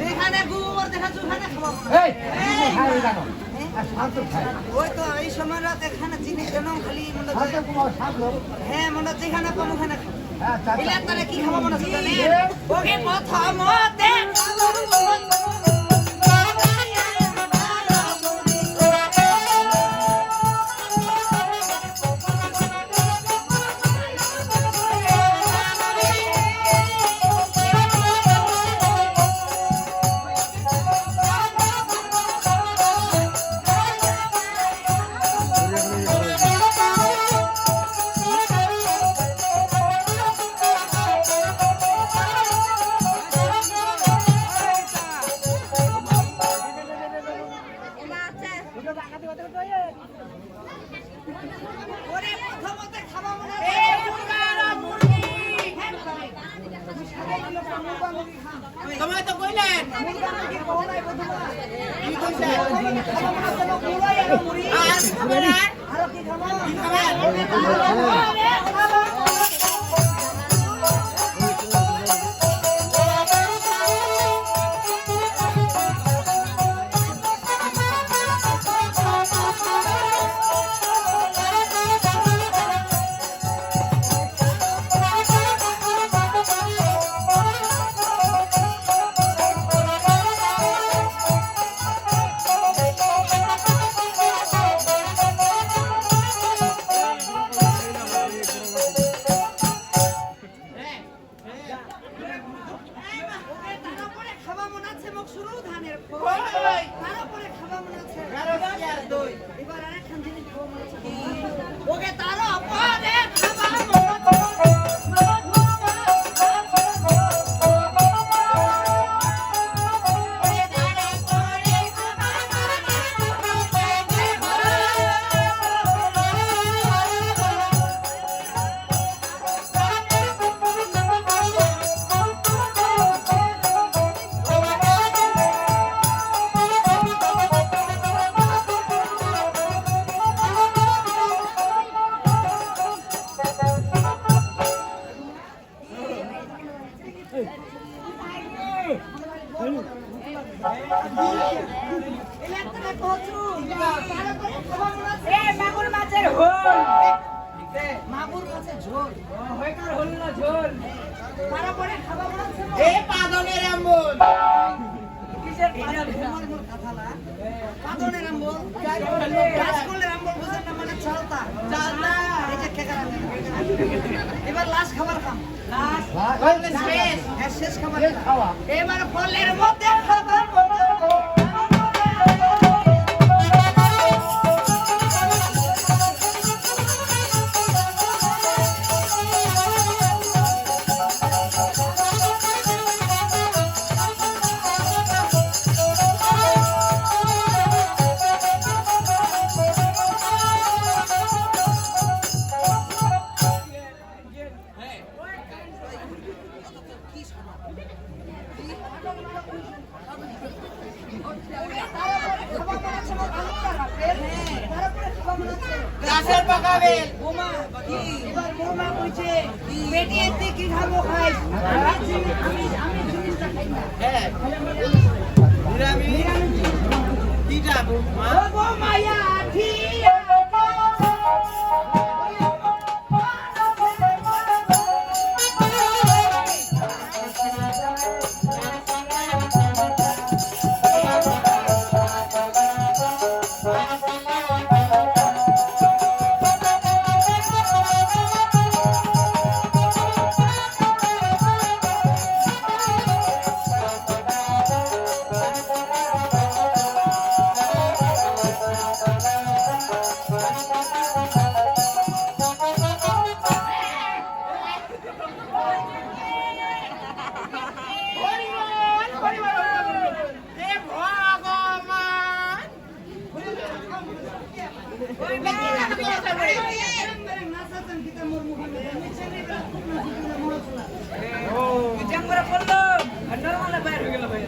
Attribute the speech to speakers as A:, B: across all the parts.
A: যেখানে গোবর দেখাচ্ছ ওখানে খাওয়াবো না।
B: এই খাই জানো আর শান্ত খাই
A: ওই তো এই সময় রাত এখানে জিনিস খালি মনে হয়- হ্যাঁ মনে হয় যেখানে পাবো ওখানে খাব
B: হ্যাঁ
A: তারে কি খাব মনে হচ্ছে প্রথমতে
C: তোমায় তো কইলেন। আর
A: কি
C: খাবার মাগুর মাছের হোল
A: মাগুর কাছে ঝোল
C: হয়কার হোল না ঝোল
A: তারপরে খাওয়া
C: এ পাদনের আম্বল কিসের পাদন
A: আমার মোর কথা না পাদনের আম্বল
C: যাই বলে
A: রাজকলের বুঝেন না মানে চালতা
C: চালতা।
A: এই যে আম্বল। এবার লাস্ট খাবার খাম।
C: লাস্ট
A: শেষ। হ্যাঁ শেষ খাবার
B: খাওয়া।
A: এবার ফলের মধ্যে খাবার
C: গাছের পাকাবে।
A: বোমা কি? এবার বোমা কইছে কি খাব খাই আমি আমি জিনিসটা খাই না।
C: হ্যাঁ। নিরামিষ। কিটা মা
A: ও গো মায়া ঠিক।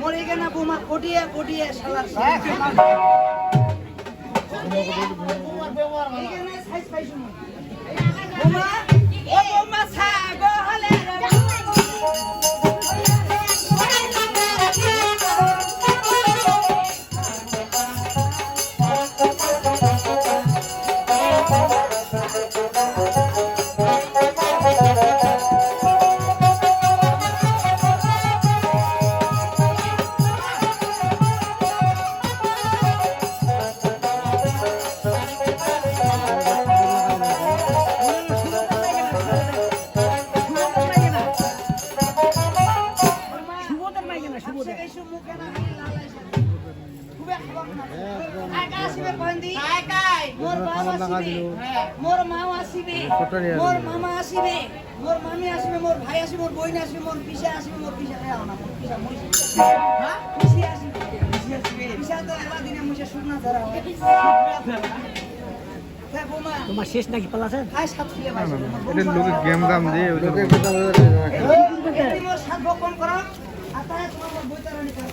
A: মরে গে বোমা কোটিয়ে কোটিয়ে শালার বৌমা মোর মামা আসিবে মোর মামি আসিবে মোর ভাই আসিবে মোর বোন আসিবে মোর পিসা আসিবে মোর পিসা খায় না মোর পিসা মই হ্যাঁ? পিসি আসিবে। পিসি আসিবে পিসা তো এলা দিনে মুছে শুকনা ধরা হয়। হ্যাঁ
B: তোমার শেষ নাকি পালাছে?
A: খাই সাত ফিলে পাইছে
D: এটা লোকে গেম দাম দিয়ে ওই
A: সাত ভক্ষণ করো। আর তাই তোমার বইতারানি করো।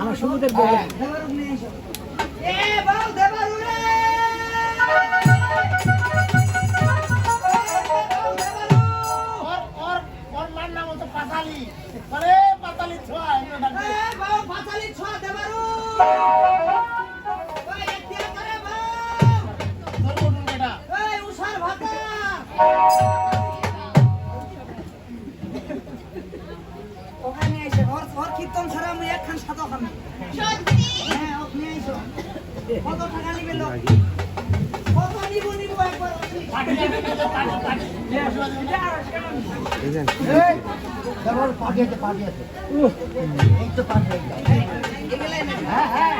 B: আমার সমুদ্রের
A: একখান
E: সত্যি
A: হ্যাঁ ওক নিয়ে কত টাকা নিবে লোক কত নিব নিব একবার
B: পাঠিয়েছে পাঠিয়েছে এই তো পাঠিয়েছে
A: এগুলাই না
B: হ্যাঁ। হ্যাঁ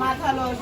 A: মাথা লস